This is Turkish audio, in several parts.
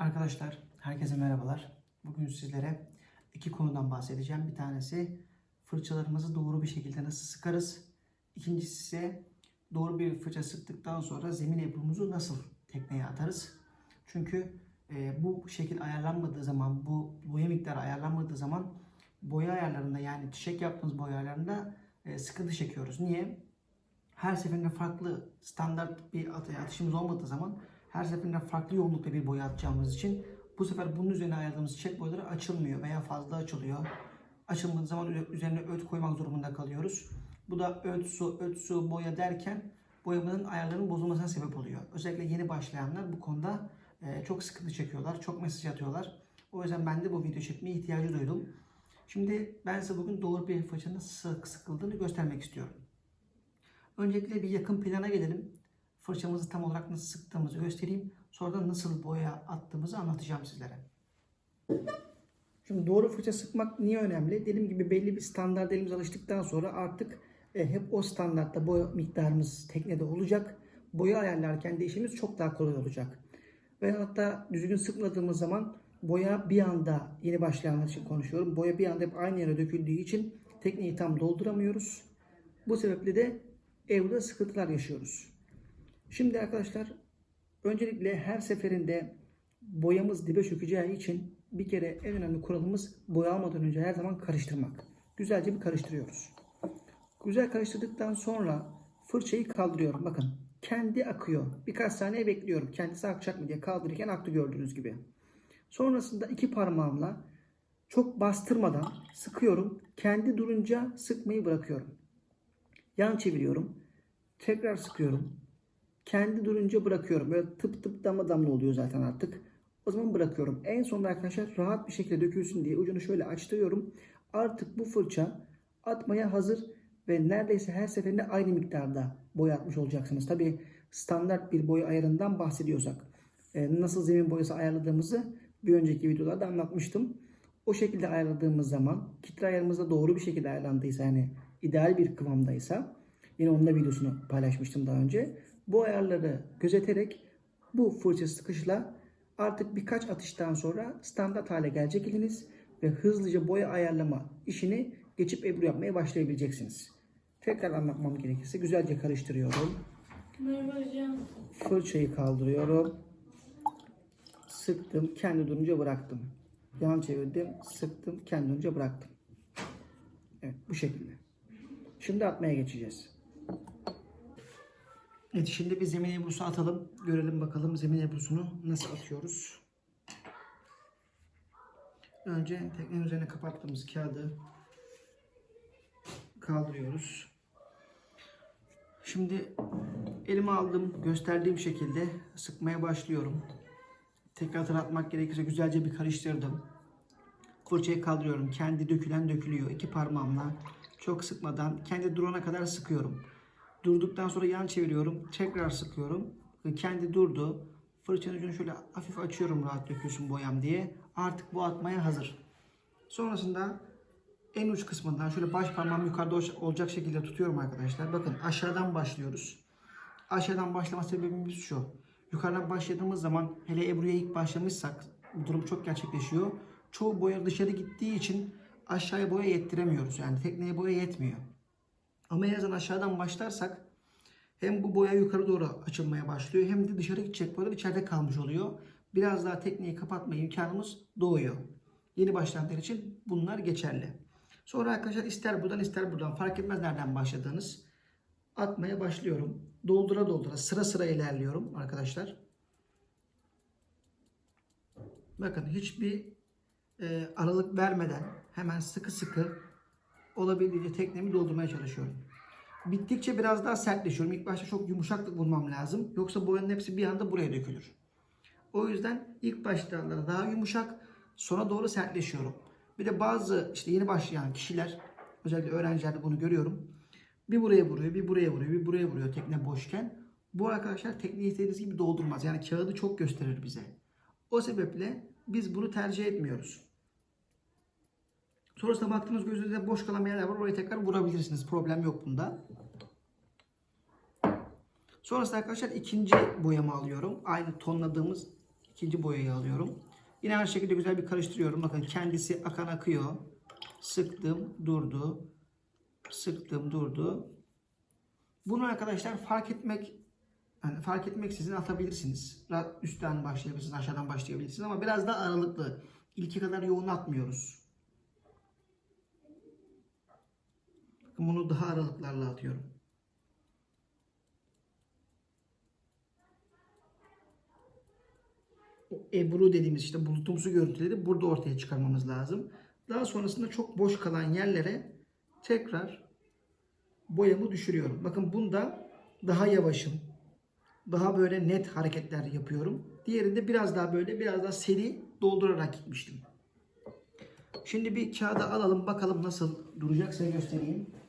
Arkadaşlar, herkese merhabalar. Bugün sizlere iki konudan bahsedeceğim. Bir tanesi fırçalarımızı doğru bir şekilde nasıl sıkarız. İkincisi ise doğru bir fırça sıktıktan sonra zemin ebrumuzu nasıl tekneye atarız. Çünkü e, bu şekil ayarlanmadığı zaman, bu boya miktarı ayarlanmadığı zaman boya ayarlarında yani çiçek yaptığımız boya ayarlarında e, sıkıntı çekiyoruz. Niye? Her seferinde farklı standart bir at- atışımız olmadığı zaman her seferinde farklı yoğunlukta bir boya atacağımız için bu sefer bunun üzerine ayırdığımız çiçek boyaları açılmıyor veya fazla açılıyor. Açılmadığı zaman üze- üzerine öt koymak durumunda kalıyoruz. Bu da öt su, öt su, boya derken boyamızın ayarlarının bozulmasına sebep oluyor. Özellikle yeni başlayanlar bu konuda e, çok sıkıntı çekiyorlar, çok mesaj atıyorlar. O yüzden ben de bu video çekmeye ihtiyacı duydum. Şimdi ben size bugün doğru bir fırçanın sık sıkıldığını göstermek istiyorum. Öncelikle bir yakın plana gelelim. Fırçamızı tam olarak nasıl sıktığımızı göstereyim. Sonra da nasıl boya attığımızı anlatacağım sizlere. Şimdi doğru fırça sıkmak niye önemli? Dediğim gibi belli bir standart elimize alıştıktan sonra artık e, hep o standartta boya miktarımız teknede olacak. Boya ayarlarken de işimiz çok daha kolay olacak. Ve hatta düzgün sıkmadığımız zaman boya bir anda yeni başlayanlar için konuşuyorum. Boya bir anda hep aynı yere döküldüğü için tekneyi tam dolduramıyoruz. Bu sebeple de evde sıkıntılar yaşıyoruz. Şimdi arkadaşlar öncelikle her seferinde boyamız dibe çökeceği için bir kere en önemli kuralımız boya almadan önce her zaman karıştırmak. Güzelce bir karıştırıyoruz. Güzel karıştırdıktan sonra fırçayı kaldırıyorum. Bakın kendi akıyor. Birkaç saniye bekliyorum. Kendisi akacak mı diye kaldırırken aktı gördüğünüz gibi. Sonrasında iki parmağımla çok bastırmadan sıkıyorum. Kendi durunca sıkmayı bırakıyorum. Yan çeviriyorum. Tekrar sıkıyorum. Kendi durunca bırakıyorum. Böyle tıp tıp damla damla oluyor zaten artık. O zaman bırakıyorum. En sonunda arkadaşlar rahat bir şekilde dökülsün diye ucunu şöyle açtırıyorum. Artık bu fırça atmaya hazır ve neredeyse her seferinde aynı miktarda boya atmış olacaksınız. Tabi standart bir boya ayarından bahsediyorsak. e, Nasıl zemin boyası ayarladığımızı bir önceki videolarda anlatmıştım. O şekilde ayarladığımız zaman kitle ayarımız da doğru bir şekilde ayarlandıysa yani ideal bir kıvamdaysa yine onun da videosunu paylaşmıştım daha önce. Bu ayarları gözeterek bu fırça sıkışla artık birkaç atıştan sonra standart hale gelecek eliniz ve hızlıca boya ayarlama işini geçip ebru yapmaya başlayabileceksiniz. Tekrar anlatmam gerekirse güzelce karıştırıyorum. Merhaba hocam. Fırçayı kaldırıyorum. Sıktım, kendi durunca bıraktım. Yan çevirdim, sıktım, kendi durunca bıraktım. Evet, bu şekilde. Şimdi atmaya geçeceğiz. Evet, şimdi bir zemin ebrusu atalım. Görelim bakalım zemin ebrusunu nasıl atıyoruz. Önce teknenin üzerine kapattığımız kağıdı kaldırıyoruz. Şimdi elime aldım gösterdiğim şekilde sıkmaya başlıyorum. Tekrar atmak gerekirse güzelce bir karıştırdım. Fırçayı kaldırıyorum. Kendi dökülen dökülüyor. İki parmağımla çok sıkmadan kendi durana kadar sıkıyorum. Durduktan sonra yan çeviriyorum. Tekrar sıkıyorum. Kendi durdu. Fırçanın ucunu şöyle hafif açıyorum rahat dökülsün boyam diye. Artık bu atmaya hazır. Sonrasında en uç kısmından şöyle baş parmağım yukarıda ol- olacak şekilde tutuyorum arkadaşlar. Bakın aşağıdan başlıyoruz. Aşağıdan başlama sebebimiz şu. Yukarıdan başladığımız zaman hele Ebru'ya ilk başlamışsak bu durum çok gerçekleşiyor. Çoğu boya dışarı gittiği için aşağıya boya yettiremiyoruz. Yani tekneye boya yetmiyor. Ama en azından aşağıdan başlarsak hem bu boya yukarı doğru açılmaya başlıyor hem de dışarı gidecek boyalar içeride kalmış oluyor. Biraz daha tekneyi kapatma imkanımız doğuyor. Yeni başlayanlar için bunlar geçerli. Sonra arkadaşlar ister buradan ister buradan fark etmez nereden başladığınız atmaya başlıyorum. Doldura doldura sıra sıra ilerliyorum arkadaşlar. Bakın hiçbir e, aralık vermeden hemen sıkı sıkı olabildiğince teknemi doldurmaya çalışıyorum. Bittikçe biraz daha sertleşiyorum. İlk başta çok yumuşaklık bulmam lazım. Yoksa boyanın hepsi bir anda buraya dökülür. O yüzden ilk başlarda daha yumuşak sonra doğru sertleşiyorum. Bir de bazı işte yeni başlayan kişiler özellikle öğrencilerde bunu görüyorum. Bir buraya vuruyor, bir buraya vuruyor, bir buraya vuruyor tekne boşken. Bu arkadaşlar tekneyi istediğiniz gibi doldurmaz. Yani kağıdı çok gösterir bize. O sebeple biz bunu tercih etmiyoruz. Sonrasında baktığınız gözünüzde boş kalan bir yerler var. Oraya tekrar vurabilirsiniz. Problem yok bunda. Sonrasında arkadaşlar ikinci boyamı alıyorum. Aynı tonladığımız İkinci boyayı alıyorum. Yine her şekilde güzel bir karıştırıyorum. Bakın kendisi akan akıyor. Sıktım, durdu. Sıktım, durdu. Bunu arkadaşlar fark etmek yani fark etmeksizin atabilirsiniz. Üstten başlayabilirsiniz, aşağıdan başlayabilirsiniz ama biraz daha aralıklı. İlki kadar yoğun atmıyoruz. Bakın bunu daha aralıklarla atıyorum. Ebru dediğimiz işte bulutumsu görüntüleri burada ortaya çıkarmamız lazım. Daha sonrasında çok boş kalan yerlere tekrar boyamı düşürüyorum. Bakın bunda daha yavaşım. Daha böyle net hareketler yapıyorum. Diğerinde biraz daha böyle biraz daha seri doldurarak gitmiştim. Şimdi bir kağıda alalım bakalım nasıl duracak size göstereyim.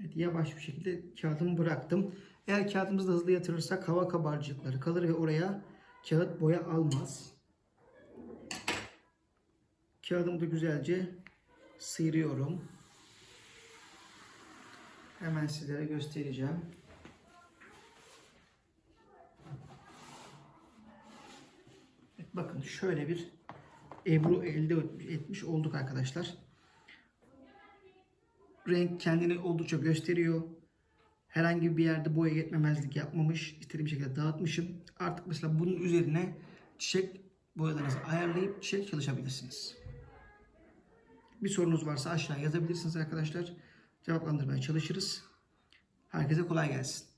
Evet, yavaş bir şekilde kağıdımı bıraktım. Eğer kağıdımızı da hızlı yatırırsak hava kabarcıkları kalır ve oraya kağıt boya almaz. Kağıdımı da güzelce sıyırıyorum. Hemen sizlere göstereceğim. Evet, bakın şöyle bir ebru elde etmiş olduk arkadaşlar. Renk kendini oldukça gösteriyor. Herhangi bir yerde boya yetmemezlik yapmamış. İstediğim şekilde dağıtmışım. Artık mesela bunun üzerine çiçek boyalarınızı ayarlayıp çiçek çalışabilirsiniz. Bir sorunuz varsa aşağı yazabilirsiniz arkadaşlar. Cevaplandırmaya çalışırız. Herkese kolay gelsin.